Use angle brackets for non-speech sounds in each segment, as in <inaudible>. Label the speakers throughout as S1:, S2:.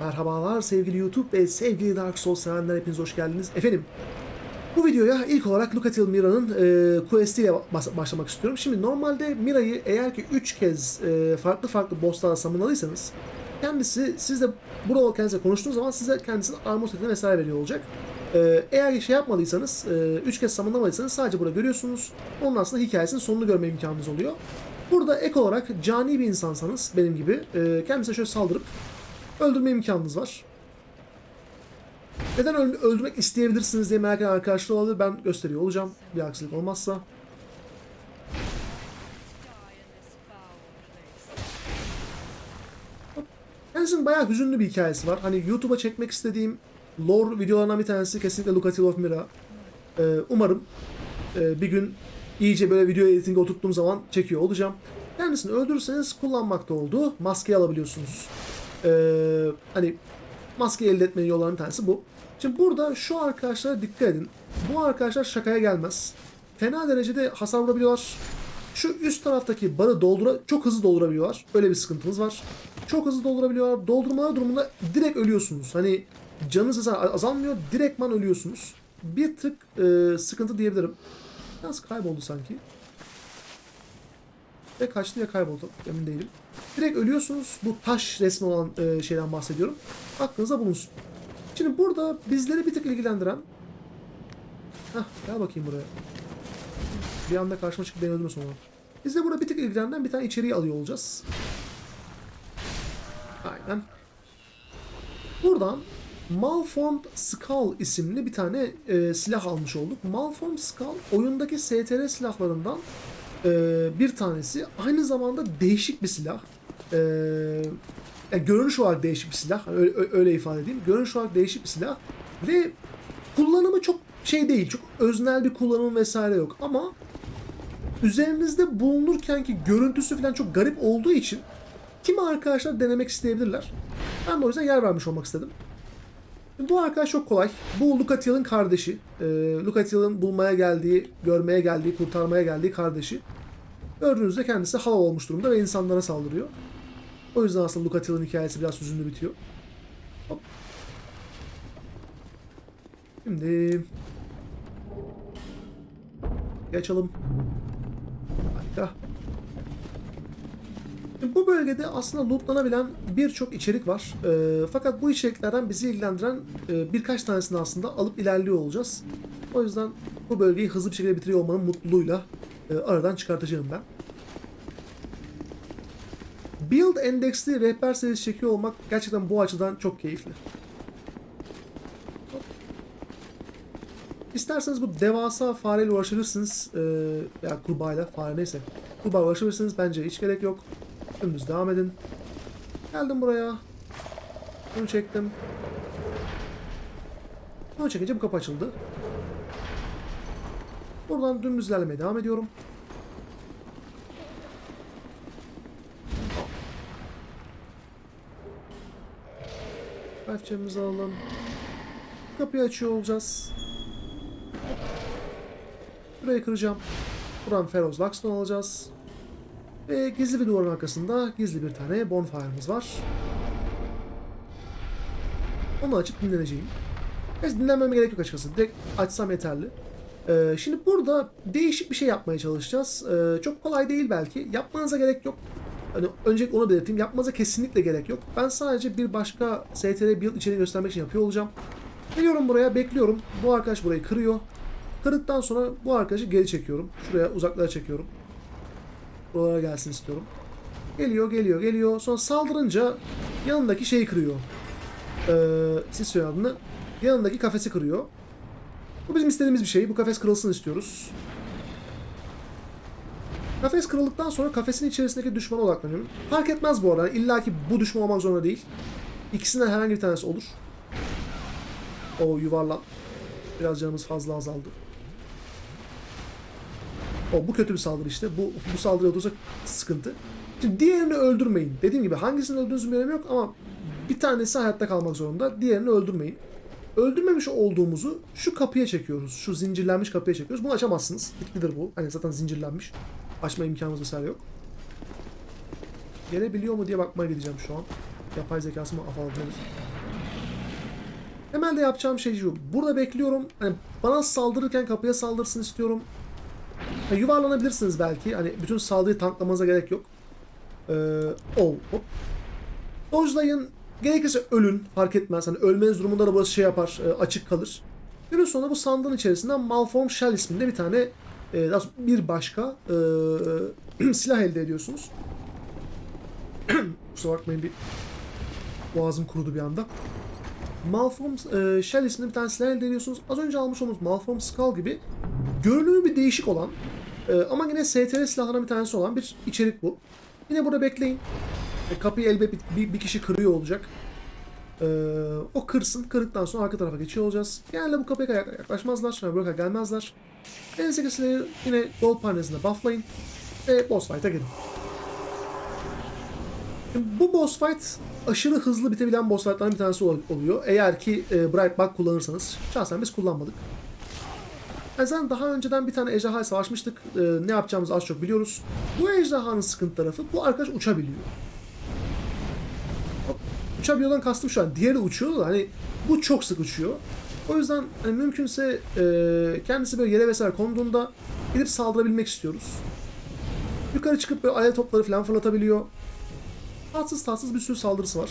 S1: Merhabalar sevgili YouTube ve sevgili Dark Souls sevenler hepiniz hoş geldiniz. Efendim bu videoya ilk olarak Lucatil Mira'nın e, questiyle başlamak istiyorum. Şimdi normalde Mira'yı eğer ki 3 kez e, farklı farklı bosslarla samınalıysanız kendisi sizle burada kendisiyle konuştuğunuz zaman size kendisinin armor setini vesaire veriyor olacak. E, eğer ki şey yapmadıysanız, 3 kez samınlamadıysanız sadece burada görüyorsunuz. Onun aslında hikayesinin sonunu görme imkanınız oluyor. Burada ek olarak cani bir insansanız benim gibi e, kendisine şöyle saldırıp öldürme imkanınız var. Neden öl- öldürmek isteyebilirsiniz diye merak eden arkadaşlar olabilir. Ben gösteriyor olacağım. Bir aksilik olmazsa. Kendisinin bayağı hüzünlü bir hikayesi var. Hani YouTube'a çekmek istediğim lore videolarından bir tanesi kesinlikle Lucatil of Mira. Ee, umarım e, bir gün iyice böyle video editing'e oturttuğum zaman çekiyor olacağım. Kendisini öldürürseniz kullanmakta olduğu maskeyi alabiliyorsunuz. Ee, hani maske elde etmenin yollarından bir tanesi bu. Şimdi burada şu arkadaşlara dikkat edin. Bu arkadaşlar şakaya gelmez. Fena derecede hasar vurabiliyorlar. Şu üst taraftaki barı doldura çok hızlı doldurabiliyorlar. Öyle bir sıkıntımız var. Çok hızlı doldurabiliyorlar. Doldurmaları durumunda direkt ölüyorsunuz. Hani canınız zaten azalmıyor. Direktman ölüyorsunuz. Bir tık e, sıkıntı diyebilirim. Biraz kayboldu sanki. Ve kaçtı ya kayboldu. Emin değilim. Direkt ölüyorsunuz. Bu taş resmi olan e, şeyden bahsediyorum. Aklınıza bulunsun. Şimdi burada bizleri bir tık ilgilendiren... Hah gel bakayım buraya. Bir anda karşıma çıkıp beni öldürme sonra. Biz de burada bir tık ilgilendiren bir tane içeriği alıyor olacağız. Aynen. Buradan Malformed Skull isimli bir tane e, silah almış olduk. Malformed Skull oyundaki STR silahlarından e, bir tanesi. Aynı zamanda değişik bir silah. E, yani görünüş olarak değişik bir silah. Öyle, öyle ifade edeyim. Görünüş olarak değişik bir silah. Ve kullanımı çok şey değil. Çok öznel bir kullanım vesaire yok. Ama üzerinizde bulunurken ki görüntüsü falan çok garip olduğu için kimi arkadaşlar denemek isteyebilirler. Ben de o yüzden yer vermiş olmak istedim. Bu arkadaş çok kolay. Bu Lucatiel'in kardeşi. Ee, Lucatiel'in bulmaya geldiği, görmeye geldiği, kurtarmaya geldiği kardeşi. Gördüğünüzde kendisi hava olmuş durumda ve insanlara saldırıyor. O yüzden aslında Lucatiel'in hikayesi biraz hüzünlü bitiyor. Hop. Şimdi... Geçelim. Harika. Bu bölgede aslında lootlanabilen birçok içerik var. Ee, fakat bu içeriklerden bizi ilgilendiren e, birkaç tanesini aslında alıp ilerliyor olacağız. O yüzden bu bölgeyi hızlı bir şekilde bitiriyor olmanın mutluluğuyla e, aradan çıkartacağım ben. Build endeksli rehber serisi çekiyor olmak gerçekten bu açıdan çok keyifli. İsterseniz bu devasa fareyle uğraşabilirsiniz. Ee, ya kurbağayla, fare neyse. Kurbağa uğraşabilirsiniz. Bence hiç gerek yok. Dümdüz devam edin. Geldim buraya. Bunu çektim. Bunu çekince bu kapı açıldı. Buradan dümdüz ilerlemeye devam ediyorum. Life'cemizi alalım. Kapıyı açıyor olacağız. Burayı kıracağım. Buradan Feroz Luxton alacağız. Ve gizli bir duvarın arkasında gizli bir tane bonfire'ımız var. Onu açıp dinleneceğim. Neyse dinlenmeme gerek yok açıkçası. Direkt açsam yeterli. Ee, şimdi burada değişik bir şey yapmaya çalışacağız. Ee, çok kolay değil belki. Yapmanıza gerek yok. Hani öncelikle onu belirteyim. Yapmanıza kesinlikle gerek yok. Ben sadece bir başka STR build içeriği göstermek için yapıyor olacağım. Geliyorum buraya, bekliyorum. Bu arkadaş burayı kırıyor. Kırdıktan sonra bu arkadaşı geri çekiyorum. Şuraya uzaklara çekiyorum. Buralara gelsin istiyorum. Geliyor, geliyor, geliyor. Sonra saldırınca yanındaki şeyi kırıyor. Ee, siz söyleyin adını. Yanındaki kafesi kırıyor. Bu bizim istediğimiz bir şey. Bu kafes kırılsın istiyoruz. Kafes kırıldıktan sonra kafesin içerisindeki düşmana odaklanıyorum. Fark etmez bu arada. İlla ki bu düşman olmak zorunda değil. İkisinden herhangi bir tanesi olur. O yuvarlan. Biraz canımız fazla azaldı. O bu kötü bir saldırı işte. Bu bu saldırıya olursa sıkıntı. Şimdi diğerini öldürmeyin. Dediğim gibi hangisini öldürdüğünüzün bir önemi yok ama bir tanesi hayatta kalmak zorunda. Diğerini öldürmeyin. Öldürmemiş olduğumuzu şu kapıya çekiyoruz. Şu zincirlenmiş kapıya çekiyoruz. Bunu açamazsınız. Bitlidir bu. Hani zaten zincirlenmiş. Açma imkanımız vesaire yok. Gelebiliyor mu diye bakmaya gideceğim şu an. yapay zekası mı afalladı nedir? Temelde yapacağım şey şu. Burada bekliyorum. Hani bana saldırırken kapıya saldırsın istiyorum. Ha, yuvarlanabilirsiniz belki. Hani bütün saldırıyı tanklamanıza gerek yok. Ee, oh, hop. Dodge'layın. Gerekirse ölün. Fark etmez. Hani ölmeniz durumunda da burası şey yapar. e, açık kalır. Günün sonunda bu sandığın içerisinden Malform Shell isminde bir tane e, bir başka e, <clears throat> silah elde ediyorsunuz. <clears throat> Kusura bakmayın bir boğazım kurudu bir anda. Malform e, Shell isminde bir tane silah elde ediyorsunuz. Az önce almış olduğumuz Malform Skull gibi görünümü bir değişik olan e, ama yine STR silahlarından bir tanesi olan bir içerik bu. Yine burada bekleyin. E, kapıyı elbet bir, bir, kişi kırıyor olacak. E, o kırsın. Kırdıktan sonra arka tarafa geçiyor olacağız. Genelde bu kapıya yak- yaklaşmazlar. Yani buraya gelmezler. Elinizdeki silahı yine gold panesinde bufflayın. Ve boss fight'a girin. Şimdi bu boss fight aşırı hızlı bitebilen boss fight'lardan bir tanesi ol- oluyor. Eğer ki e, Bright Bug kullanırsanız. Şahsen biz kullanmadık. Yani zaten daha önceden bir tane ejderha savaşmıştık. E, ne yapacağımızı az çok biliyoruz. Bu ejderhanın sıkıntı tarafı bu arkadaş uçabiliyor. Uçabiliyordan kastım şu an. Diğeri uçuyor da hani bu çok sık uçuyor. O yüzden hani mümkünse e, kendisi böyle yere vesaire konduğunda gidip saldırabilmek istiyoruz. Yukarı çıkıp böyle alev topları falan fırlatabiliyor. Tatsız tatsız bir sürü saldırısı var.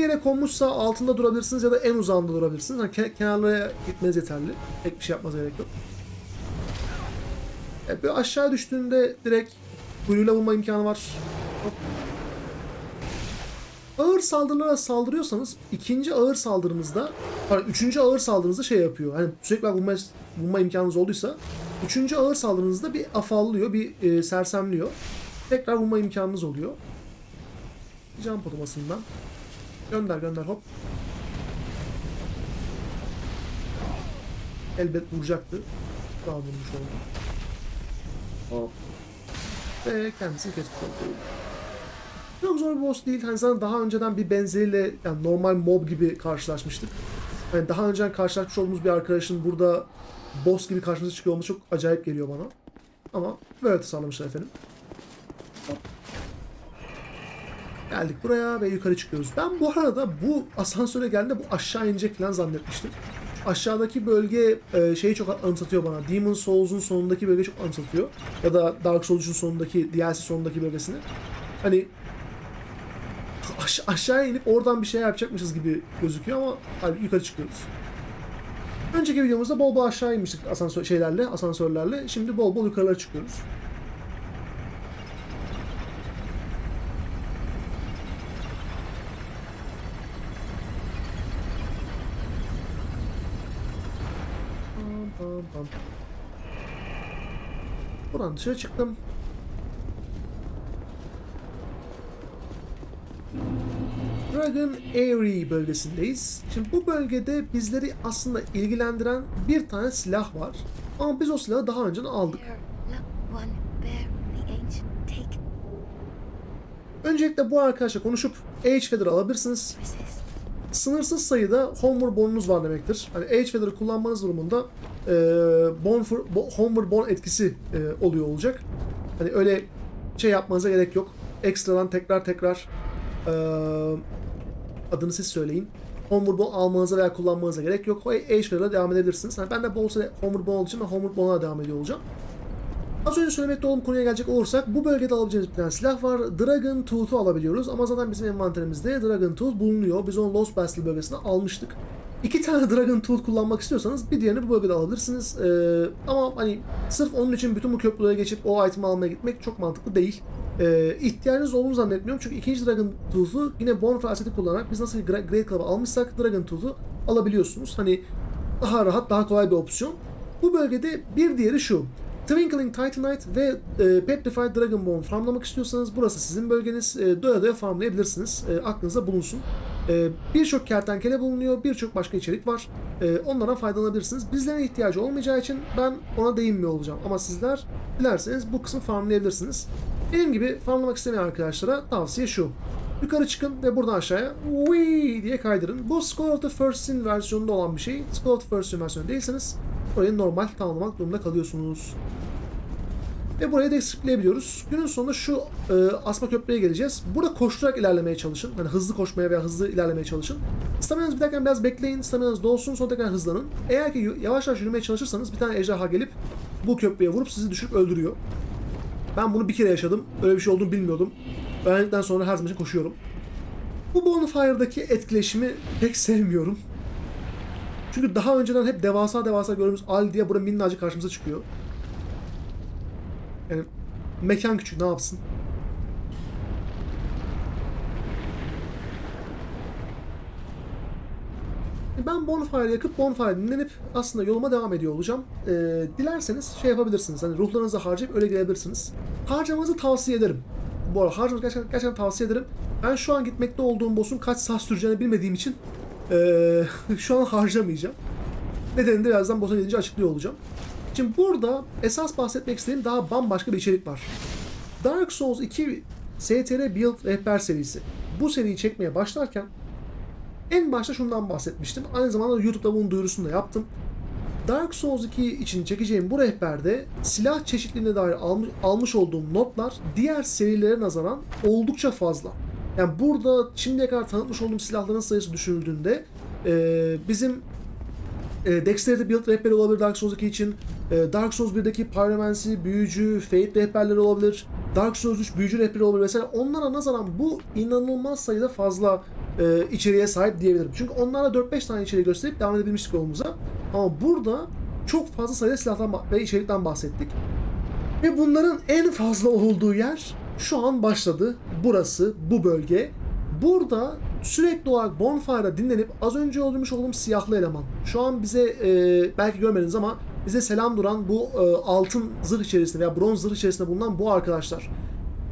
S1: Yere konmuşsa altında durabilirsiniz ya da en uzağında durabilirsiniz. Yani ke- kenarlara gitmeniz yeterli. Pek bir şey yapmanıza gerek yok. Evet, böyle aşağı düştüğünde direkt kuyruğuyla vurma imkanı var. Hop. Ağır saldırılara saldırıyorsanız ikinci ağır saldırınızda, pardon üçüncü ağır saldırınızda şey yapıyor. Hani sürekli vurma, vurma imkanınız olduysa üçüncü ağır saldırınızda bir afallıyor, bir e, sersemliyor. Tekrar vurma imkanınız oluyor. Jump otomasından. Gönder gönder hop. Elbet vuracaktı. Daha vurmuş oldu. Hop. Ve kendisini kesmiş oldu. Çok zor bir boss değil. Hani zaten daha önceden bir benzeriyle yani normal mob gibi karşılaşmıştık. Hani daha önceden karşılaşmış olduğumuz bir arkadaşın burada boss gibi karşımıza çıkıyor olması çok acayip geliyor bana. Ama böyle tasarlamışlar efendim. Hop. Geldik buraya ve yukarı çıkıyoruz. Ben bu arada bu asansöre geldiğinde bu aşağı inecek falan zannetmiştim. Aşağıdaki bölge e, şeyi çok anımsatıyor bana. Demon Souls'un sonundaki bölge çok anımsatıyor. Ya da Dark Souls'un sonundaki, DLC sonundaki bölgesini. Hani aş- aşağıya inip oradan bir şey yapacakmışız gibi gözüküyor ama halbuki yukarı çıkıyoruz. Önceki videomuzda bol bol aşağı inmiştik asansör şeylerle, asansörlerle. Şimdi bol bol yukarılara çıkıyoruz. Buradan dışarı çıktım. Dragon Airy bölgesindeyiz. Şimdi bu bölgede bizleri aslında ilgilendiren bir tane silah var. Ama biz o silahı daha önceden aldık. Öncelikle bu arkadaşla konuşup Age Feather alabilirsiniz. Sınırsız sayıda Homeward Bone'unuz var demektir. Hani Age Feather'ı kullanmanız durumunda e, bone for, Homeward Bone etkisi e, oluyor olacak. Hani öyle şey yapmanıza gerek yok. Ekstradan tekrar tekrar e, adını siz söyleyin. Homeward Bone almanıza veya kullanmanıza gerek yok. O Feather'la devam edebilirsiniz. Hani ben de bolsa Homeward olduğu için ben Homeward Bone'a devam ediyor olacağım. Az önce söylemekte olduğum konuya gelecek olursak bu bölgede alabileceğimiz bir tane silah var. Dragon Tooth'u alabiliyoruz ama zaten bizim envanterimizde Dragon Tooth bulunuyor. Biz onu Lost Bastion bölgesinde almıştık. İki tane Dragon Tooth kullanmak istiyorsanız bir diğerini bu bölgede alabilirsiniz. Ee, ama hani sırf onun için bütün bu köprülere geçip o itemi almaya gitmek çok mantıklı değil. Ee, ihtiyacınız olduğunu zannetmiyorum çünkü ikinci Dragon Tooth'u yine Bonfire aseti kullanarak biz nasıl Great Club'a almışsak Dragon Tooth'u alabiliyorsunuz. Hani daha rahat, daha kolay bir opsiyon. Bu bölgede bir diğeri şu. Twinkling Titanite ve e, Petrified Dragonbone farmlamak istiyorsanız burası sizin bölgeniz. E, doya doya farmlayabilirsiniz. E, aklınızda bulunsun. E, birçok kertenkele bulunuyor, birçok başka içerik var. E, onlara faydalanabilirsiniz. Bizlerin ihtiyacı olmayacağı için ben ona değinmiyor olacağım. Ama sizler dilerseniz bu kısmı farmlayabilirsiniz. Benim gibi farmlamak istemeyen arkadaşlara tavsiye şu. Yukarı çıkın ve buradan aşağıya Wii diye kaydırın. Bu Skull of the First Sin versiyonunda olan bir şey. Skull of the First Sin versiyonu değilseniz orayı normal tamamlamak durumunda kalıyorsunuz. Ve burayı da eksikleyebiliyoruz. Günün sonunda şu e, asma köprüye geleceğiz. Burada koşturarak ilerlemeye çalışın. Hani hızlı koşmaya veya hızlı ilerlemeye çalışın. Staminanız biterken biraz bekleyin. Staminanız dolsun sonra tekrar hızlanın. Eğer ki yavaş yavaş yürümeye çalışırsanız bir tane ejderha gelip bu köprüye vurup sizi düşürüp öldürüyor. Ben bunu bir kere yaşadım. Öyle bir şey olduğunu bilmiyordum. Öğrendikten sonra her zaman koşuyorum. Bu Bonfire'daki etkileşimi pek sevmiyorum. Çünkü daha önceden hep devasa devasa gördüğümüz Al diye burada minnacık karşımıza çıkıyor. Yani mekan küçük ne yapsın? Ben Bonfire'ı yakıp Bonfire dinlenip aslında yoluma devam ediyor olacağım. Ee, dilerseniz şey yapabilirsiniz. Hani ruhlarınızı harcayıp öyle gelebilirsiniz. Harcamanızı tavsiye ederim. Bu arada harcamanızı gerçekten, gerçekten tavsiye ederim. Ben şu an gitmekte olduğum boss'un kaç saat süreceğini bilmediğim için ee, <laughs> şu an harcamayacağım. Nedenini de birazdan boss'a gelince açıklıyor olacağım. Şimdi burada esas bahsetmek istediğim daha bambaşka bir içerik var. Dark Souls 2 STR Build Rehber serisi. Bu seriyi çekmeye başlarken en başta şundan bahsetmiştim. Aynı zamanda YouTube'da bunun duyurusunu da yaptım. Dark Souls 2 için çekeceğim bu rehberde silah çeşitliliğine dair almış, almış olduğum notlar diğer serilere nazaran oldukça fazla. Yani burada şimdiye kadar tanıtmış olduğum silahların sayısı düşünüldüğünde e, bizim e, Dexterity Build rehberi olabilir Dark Souls 2 için. E, Dark Souls 1'deki Pyromancy, Büyücü, Fate rehberleri olabilir. Dark Souls 3 Büyücü rehberi olabilir. Mesela onlara nazaran bu inanılmaz sayıda fazla e, içeriğe sahip diyebilirim. Çünkü onlarla 4-5 tane içeriği gösterip devam edebilmiştik yolumuza. Ama burada çok fazla sayıda silahtan ve içerikten bahsettik. Ve bunların en fazla olduğu yer şu an başladı. Burası, bu bölge. Burada sürekli olarak Bonfire'da dinlenip az önce öldürmüş olduğum siyahlı eleman. Şu an bize e, belki görmediniz ama bize selam duran bu e, altın zırh içerisinde veya bronz zırh içerisinde bulunan bu arkadaşlar.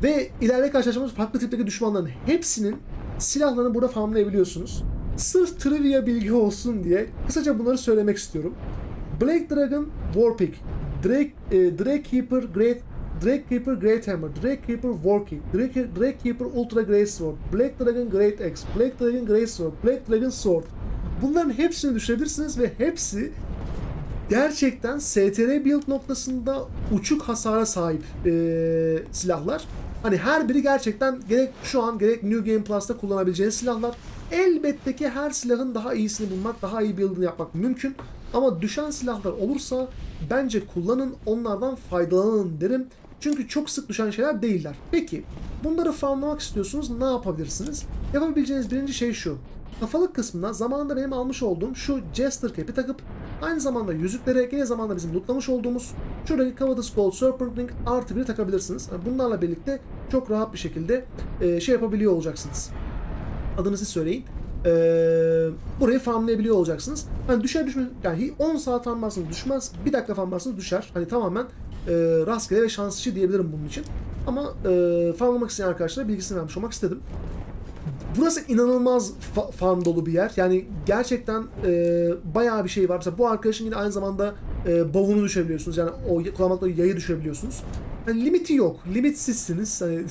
S1: Ve ileride karşılaştığımız farklı tipteki düşmanların hepsinin silahlarını burada farmlayabiliyorsunuz. Sırf trivia bilgi olsun diye kısaca bunları söylemek istiyorum. Black Dragon Warpig, Drake, e, Drake Keeper Great Drake Keeper Great Hammer, Drake Keeper Warpig, Drake, Drake Keeper Ultra Great Sword, Black Dragon Great Axe, Black Dragon Great Sword, Black Dragon Sword. Bunların hepsini düşürebilirsiniz ve hepsi gerçekten STR build noktasında uçuk hasara sahip e, silahlar. Hani her biri gerçekten gerek şu an gerek New Game Plus'ta kullanabileceğiniz silahlar. Elbette ki her silahın daha iyisini bulmak, daha iyi build'ını yapmak mümkün. Ama düşen silahlar olursa bence kullanın, onlardan faydalanın derim. Çünkü çok sık düşen şeyler değiller. Peki, bunları farmlamak istiyorsunuz, ne yapabilirsiniz? Yapabileceğiniz birinci şey şu. Kafalık kısmına zamanında benim almış olduğum şu Jester Cap'i takıp aynı zamanda yüzüklere yine zamanda bizim lootlamış olduğumuz şuradaki Covetous Gold Serpent Ring artı bir takabilirsiniz. Bunlarla birlikte çok rahat bir şekilde e, şey yapabiliyor olacaksınız. Adını siz söyleyin. Ee, burayı farmlayabiliyor olacaksınız. Hani düşer düşmez yani 10 saat farmlarsınız düşmez. 1 dakika farmlarsınız düşer. Hani tamamen e, rastgele ve şans işi diyebilirim bunun için. Ama e, farmlamak isteyen arkadaşlara bilgisini vermiş olmak istedim. Burası inanılmaz fa- farm dolu bir yer. Yani gerçekten e, bayağı bir şey var. Mesela bu arkadaşın yine aynı zamanda e, bavunu düşebiliyorsunuz. Yani o kullanmakla yayı düşebiliyorsunuz. Yani limiti yok. Limitsizsiniz. Hani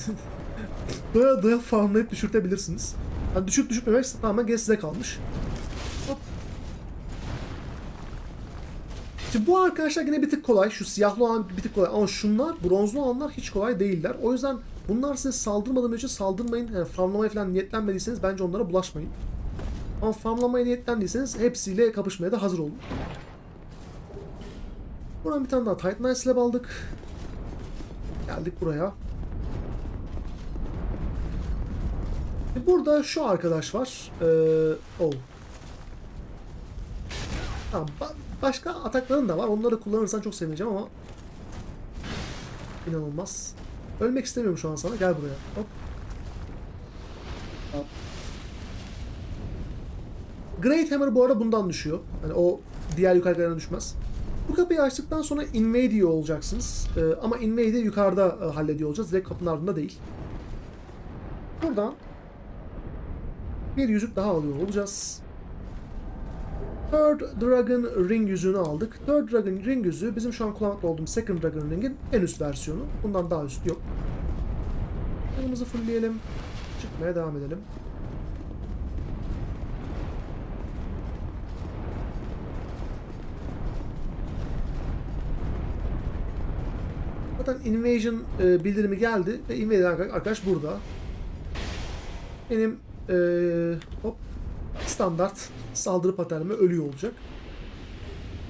S1: <laughs> doya doya farmlayıp düşürtebilirsiniz. Yani düşüp düşürmemek tamamen gene size kalmış. Hop. Şimdi bu arkadaşlar yine bir tık kolay. Şu siyahlı olan bir tık kolay. Ama şunlar, bronzlu olanlar hiç kolay değiller. O yüzden bunlar size saldırmadan önce saldırmayın. Yani farmlamaya falan niyetlenmediyseniz bence onlara bulaşmayın. Ama farmlamaya niyetlendiyseniz hepsiyle kapışmaya da hazır olun. Buradan bir tane daha Titan Ice Slab aldık. Geldik buraya. E, Burada şu arkadaş var. Ee, oh. Tamam, ba- başka atakların da var. Onları kullanırsan çok sevineceğim ama inanılmaz. Ölmek istemiyorum şu an sana. Gel buraya. Hop. Hop. Great Hammer bu arada bundan düşüyor. Hani o diğer yukarılarına düşmez. Bu kapıyı açtıktan sonra invade ediyor olacaksınız. Ee, ama invade'i yukarıda e, hallediyor olacağız. Direkt kapının ardında değil. Buradan bir yüzük daha alıyor olacağız. Third Dragon Ring yüzüğünü aldık. Third Dragon Ring yüzüğü bizim şu an kullanmakta olduğumuz Second Dragon Ring'in en üst versiyonu. Bundan daha üst yok. Yanımızı fullleyelim. Çıkmaya devam edelim. zaten invasion e, bildirimi geldi ve invader arka- arkadaş burada. Benim e, hop standart saldırı paternime ölüyor olacak.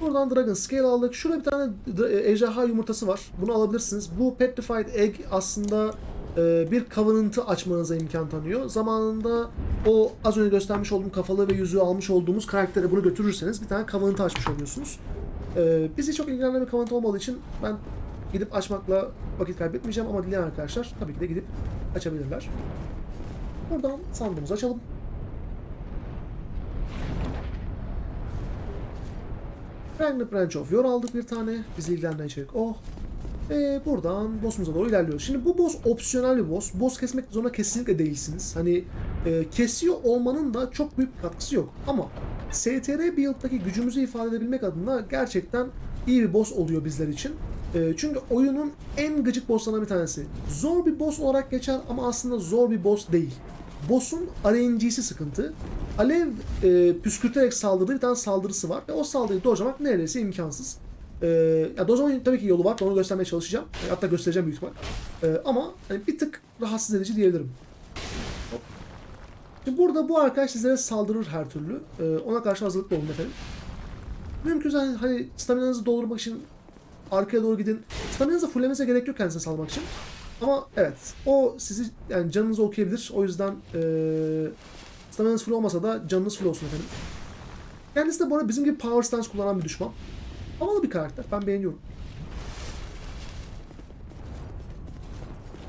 S1: Buradan Dragon Scale aldık. Şurada bir tane e, ejderha yumurtası var. Bunu alabilirsiniz. Bu Petrified Egg aslında e, bir Covenant'ı açmanıza imkan tanıyor. Zamanında o az önce göstermiş olduğum kafalı ve yüzüğü almış olduğumuz karaktere bunu götürürseniz bir tane Covenant'ı açmış oluyorsunuz. E, bizi çok ilgilenen bir Covenant olmadığı için ben gidip açmakla vakit kaybetmeyeceğim ama dileyen arkadaşlar tabii ki de gidip açabilirler. Buradan sandığımızı açalım. Ragnar Branch of Yor aldık bir tane. Bizi ilgilendiren içerik o. Ve buradan boss'umuza doğru ilerliyoruz. Şimdi bu boss opsiyonel bir boss. Boss kesmek zorunda kesinlikle değilsiniz. Hani e, kesiyor olmanın da çok büyük katkısı yok. Ama STR build'daki gücümüzü ifade edebilmek adına gerçekten iyi bir boss oluyor bizler için. E, çünkü oyunun en gıcık bosslarından bir tanesi. Zor bir boss olarak geçer ama aslında zor bir boss değil. Boss'un RNG'si sıkıntı. Alev e, püskürterek saldırdığı bir tane saldırısı var ve o saldırıyı dojlamak neredeyse imkansız. E, ya dojlamanın tabii ki yolu var. Onu göstermeye çalışacağım. E, hatta göstereceğim büyük ihtimal. E, ama hani bir tık rahatsız edici diyebilirim. Şimdi burada bu arkadaş sizlere saldırır her türlü. E, ona karşı hazırlıklı olun efendim. Mümkünse hani, hani staminanızı doldurmak için arkaya doğru gidin. Staminanızı fullemenize gerek yok kendisine saldırmak için. Ama evet o sizi yani canınızı okuyabilir. O yüzden eee staminanız full olmasa da canınız full olsun efendim. Kendisi de bu arada bizim gibi power stance kullanan bir düşman. Havalı bir karakter. Ben beğeniyorum.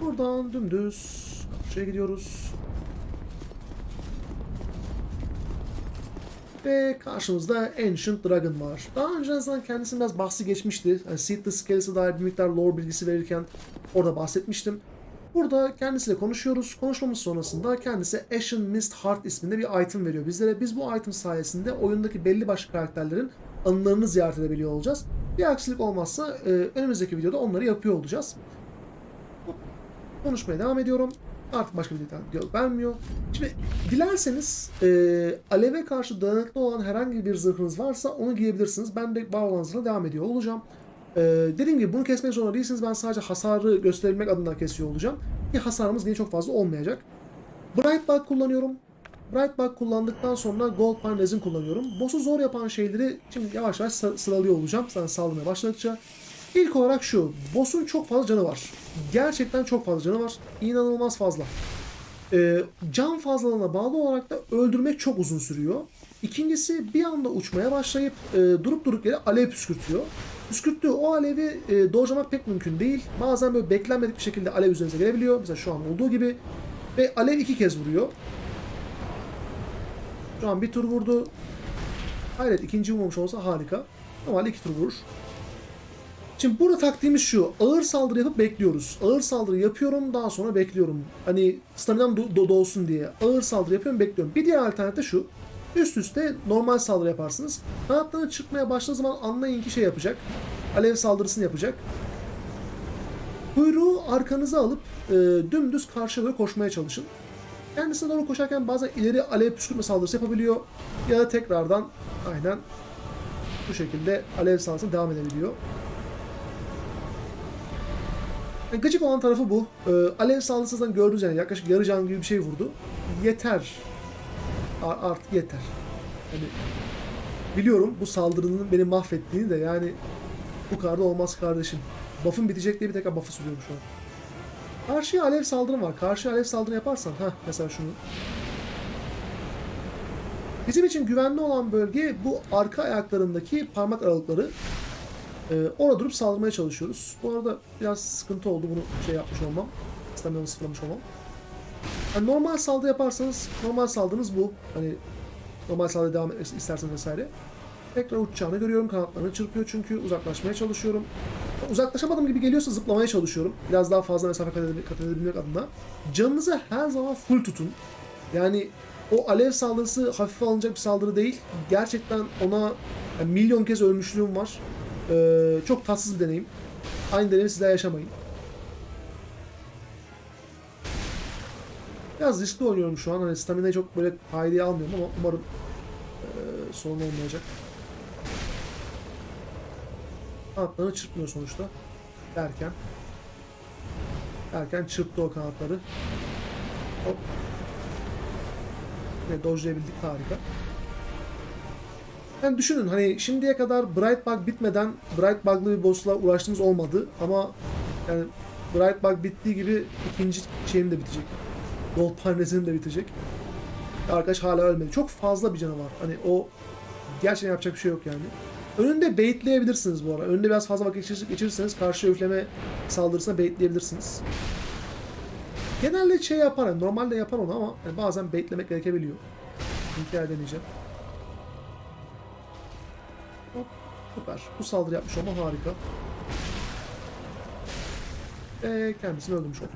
S1: Buradan dümdüz karşıya gidiyoruz. Ve karşımızda Ancient Dragon var. Daha önce en azından kendisinin biraz bahsi geçmişti. Yani Seedless Scales'e dair bir miktar lore bilgisi verirken orada bahsetmiştim. Burada kendisiyle konuşuyoruz. Konuşmamız sonrasında kendisi Ashen Mist Heart isminde bir item veriyor bizlere. Biz bu item sayesinde oyundaki belli başlı karakterlerin anılarını ziyaret edebiliyor olacağız. Bir aksilik olmazsa e, önümüzdeki videoda onları yapıyor olacağız. Konuşmaya devam ediyorum. Artık başka bir detay diyalog vermiyor. Şimdi dilerseniz e, aleve karşı dayanıklı olan herhangi bir zırhınız varsa onu giyebilirsiniz. Ben de var olan zırhla devam ediyor olacağım. E, dediğim gibi bunu kesmek zorunda değilsiniz. Ben sadece hasarı gösterebilmek adına kesiyor olacağım. Ki hasarımız yine çok fazla olmayacak. Bright Bug kullanıyorum. Bright Bug kullandıktan sonra Gold Pine Resin kullanıyorum. Boss'u zor yapan şeyleri şimdi yavaş yavaş sı- sıralıyor olacağım. Sen saldırmaya başladıkça. İlk olarak şu. Boss'un çok fazla canı var. Gerçekten çok fazla canı var. İnanılmaz fazla. Ee, can fazlalığına bağlı olarak da öldürmek çok uzun sürüyor. İkincisi bir anda uçmaya başlayıp e, durup durup yere alev püskürtüyor. Püskürttüğü o alevi e, dojlamak pek mümkün değil. Bazen böyle beklenmedik bir şekilde alev üzerinize gelebiliyor. Mesela şu an olduğu gibi. Ve alev iki kez vuruyor. Şu an bir tur vurdu. Hayret ikinci vurmamış olsa harika. Normalde iki tur vurur. Şimdi burada taktiğimiz şu. Ağır saldırı yapıp bekliyoruz. Ağır saldırı yapıyorum daha sonra bekliyorum. Hani staminam do- do- dolsun diye. Ağır saldırı yapıyorum bekliyorum. Bir diğer alternatif de şu. Üst üste normal saldırı yaparsınız. Kanatlarını çıkmaya başladığı zaman anlayın ki şey yapacak. Alev saldırısını yapacak. Kuyruğu arkanıza alıp e, dümdüz karşıya doğru koşmaya çalışın. Kendisine doğru koşarken bazen ileri alev püskürtme saldırısı yapabiliyor. Ya da tekrardan aynen bu şekilde alev saldırısına devam edebiliyor. Yani gıcık olan tarafı bu. Ee, alev saldırısından gördüğünüz yani yaklaşık yarı can gibi bir şey vurdu. Yeter. A- artık yeter. Yani biliyorum bu saldırının beni mahvettiğini de yani bu kadar da olmaz kardeşim. Buff'ın bitecek diye bir tekrar buff'ı sürüyorum şu an. Karşıya alev saldırım var. Karşıya alev saldırı yaparsan ha mesela şunu. Bizim için güvenli olan bölge bu arka ayaklarındaki parmak aralıkları. Ee, orada durup saldırmaya çalışıyoruz. Bu arada biraz sıkıntı oldu bunu şey yapmış olmam. Stamina'mı sıfırlamış olmam. Yani normal saldırı yaparsanız normal saldırınız bu. Hani normal saldırı devam isterseniz vesaire. Tekrar uçacağını görüyorum. Kanatlarını çırpıyor çünkü uzaklaşmaya çalışıyorum. Uzaklaşamadım gibi geliyorsa zıplamaya çalışıyorum. Biraz daha fazla mesafe kat edebilmek adına. Canınızı her zaman full tutun. Yani o alev saldırısı hafife alınacak bir saldırı değil. Gerçekten ona yani milyon kez ölmüşlüğüm var. Ee, çok tatsız bir deneyim. Aynı deneyimi sizler yaşamayın. Biraz riskli oynuyorum şu an. Hani stamina'yı çok böyle kaydıya almıyorum ama umarım ee, sorun olmayacak. Kanatlarını çırpmıyor sonuçta. Derken. Erken çırptı o kanatları. Hop. Ve dojlayabildik harika. Yani düşünün hani şimdiye kadar Bright Bug bitmeden Bright Bug'lı bir boss'la uğraştığımız olmadı ama yani Bright Bug bittiği gibi ikinci şeyim de bitecek. Gold Parnes'im de bitecek. Arkadaş hala ölmedi. Çok fazla bir canı var. Hani o gerçekten yapacak bir şey yok yani. Önünde baitleyebilirsiniz bu arada. Önünde biraz fazla vakit geçir- geçirirseniz karşı üfleme saldırısına baitleyebilirsiniz. Genelde şey yapar, yani normalde yapar onu ama yani bazen baitlemek gerekebiliyor. İnkar edemeyeceğim. Süper. Bu saldırı yapmış olma harika. Ve kendisini öldürmüş oldu.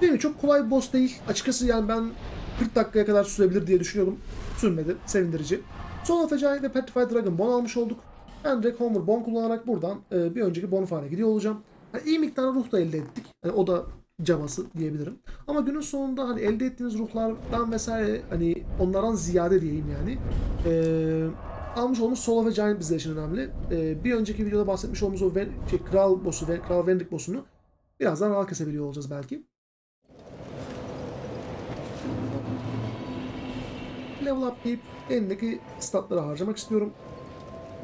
S1: Değil mi? Çok kolay bir boss değil. Açıkçası yani ben 40 dakikaya kadar sürebilir diye düşünüyordum. Sürmedi. Sevindirici. Son Giant ve Petrified Dragon Bone almış olduk. Ben direkt Homer Bone kullanarak buradan e, bir önceki Bonfire'a gidiyor olacağım. Yani iyi miktarda ruh da elde ettik. Yani o da cabası diyebilirim. Ama günün sonunda hani elde ettiğiniz ruhlardan vesaire hani onlardan ziyade diyeyim yani. E, almış olduğumuz Soul of Giant bizler için önemli. E, bir önceki videoda bahsetmiş olduğumuz o Ven- şey, Kral boss'u ve Kral Vendrick boss'unu birazdan rahat kesebiliyor olacağız belki. level up deyip elindeki statları harcamak istiyorum.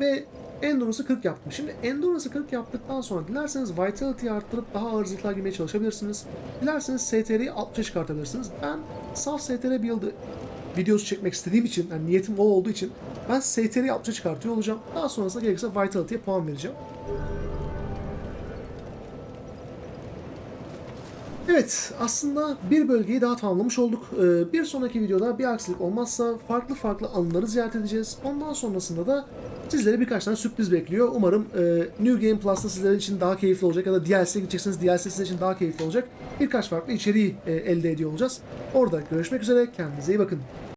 S1: Ve Endurance'ı 40 yaptım. Şimdi Endurance'ı 40 yaptıktan sonra dilerseniz Vitality'yi arttırıp daha ağır zırhlar giymeye çalışabilirsiniz. Dilerseniz STR'yi 60'a çıkartabilirsiniz. Ben saf STR build'ı videosu çekmek istediğim için, yani niyetim o olduğu için ben STR'yi 60'a çıkartıyor olacağım. Daha sonrasında gerekirse Vitality'ye puan vereceğim. Evet, aslında bir bölgeyi daha tamamlamış olduk. Ee, Bir sonraki videoda bir aksilik olmazsa farklı farklı anıları ziyaret edeceğiz. Ondan sonrasında da sizlere birkaç tane sürpriz bekliyor. Umarım e, New Game Plus'ta sizler için daha keyifli olacak ya da DLC'ye gideceksiniz DLC sizler için daha keyifli olacak. Birkaç farklı içeriği e, elde ediyor olacağız. Orada görüşmek üzere, kendinize iyi bakın.